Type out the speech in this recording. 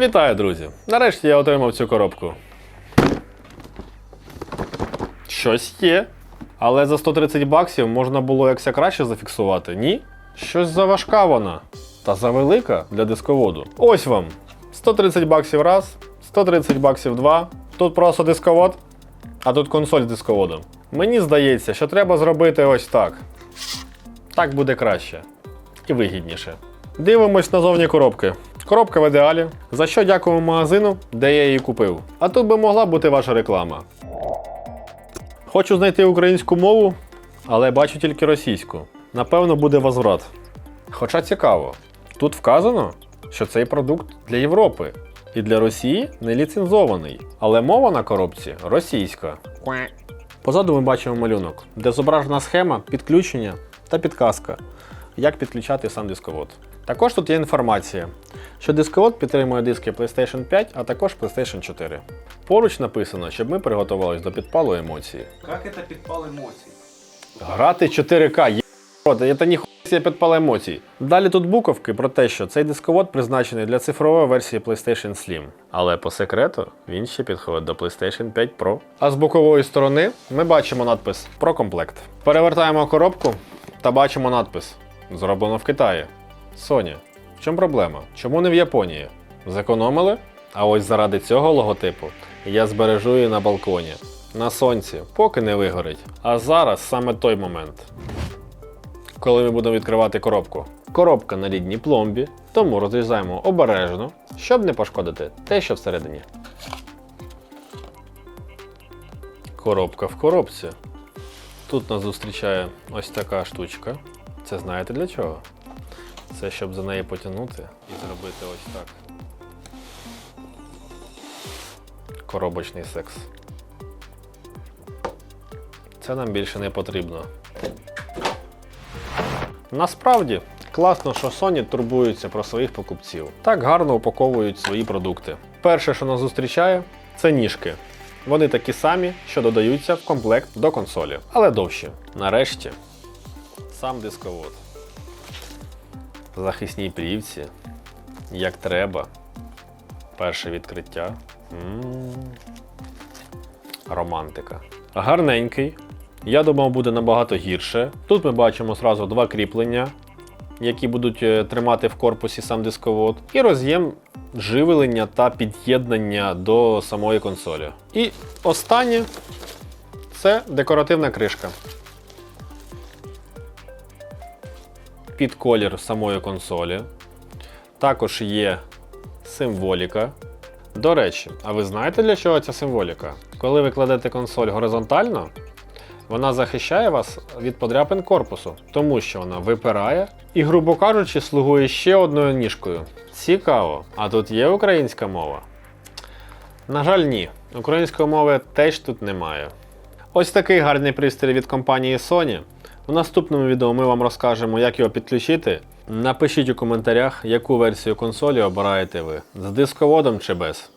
Вітаю, друзі! Нарешті я отримав цю коробку. Щось є. Але за 130 баксів можна було якся краще зафіксувати. Ні? Щось заважка вона. Та завелика для дисководу. Ось вам. 130 баксів раз, 130 баксів два. Тут просто дисковод, а тут консоль з дисководом. Мені здається, що треба зробити ось так. Так буде краще і вигідніше. Дивимось на зовні коробки. Коробка в ідеалі, за що дякуємо магазину, де я її купив. А тут би могла бути ваша реклама. Хочу знайти українську мову, але бачу тільки російську. Напевно, буде возврат. Хоча цікаво, тут вказано, що цей продукт для Європи і для Росії не ліцензований, але мова на коробці російська. Позаду ми бачимо малюнок, де зображена схема підключення та підказка, як підключати сам дисковод. Також тут є інформація, що дисковод підтримує диски PlayStation 5, а також PlayStation 4. Поруч написано, щоб ми приготувалися до підпалу емоцій. Как это підпал емоцій? Грати 4К, є це ніхуя підпал емоцій. Далі тут буковки про те, що цей дисковод призначений для цифрової версії PlayStation Slim. Але по секрету він ще підходить до PlayStation 5 Pro. А з бокової сторони ми бачимо надпис про комплект. Перевертаємо коробку та бачимо надпис Зроблено в Китаї. Sony. В чому проблема? Чому не в Японії? Зекономили? А ось заради цього логотипу я збережу її на балконі. На сонці, поки не вигорить. А зараз саме той момент коли ми будемо відкривати коробку. Коробка на рідній пломбі, тому розрізаємо обережно, щоб не пошкодити те, що всередині. Коробка в коробці. Тут нас зустрічає ось така штучка. Це знаєте для чого? Це щоб за неї потягнути і зробити ось так. Коробочний секс. Це нам більше не потрібно. Насправді класно, що Sony турбуються про своїх покупців. Так гарно упаковують свої продукти. Перше, що нас зустрічає, це ніжки. Вони такі самі, що додаються в комплект до консолі, але довші. Нарешті, сам дисковод. Захисній плівці. Як треба. Перше відкриття. М. Романтика. Гарненький, я думав, буде набагато гірше. Тут ми бачимо зразу два кріплення, які будуть е, тримати в корпусі сам дисковод, і роз'єм живлення та під'єднання до самої консолі. І останнє це декоративна кришка. Під колір самої консолі. Також є символіка. До речі, а ви знаєте для чого ця символіка? Коли ви кладете консоль горизонтально, вона захищає вас від подряпин корпусу, тому що вона випирає і, грубо кажучи, слугує ще одною ніжкою. Цікаво, а тут є українська мова? На жаль, ні. Української мови теж тут немає. Ось такий гарний пристрій від компанії Sony. У наступному відео ми вам розкажемо, як його підключити. Напишіть у коментарях, яку версію консолі обираєте ви з дисководом чи без.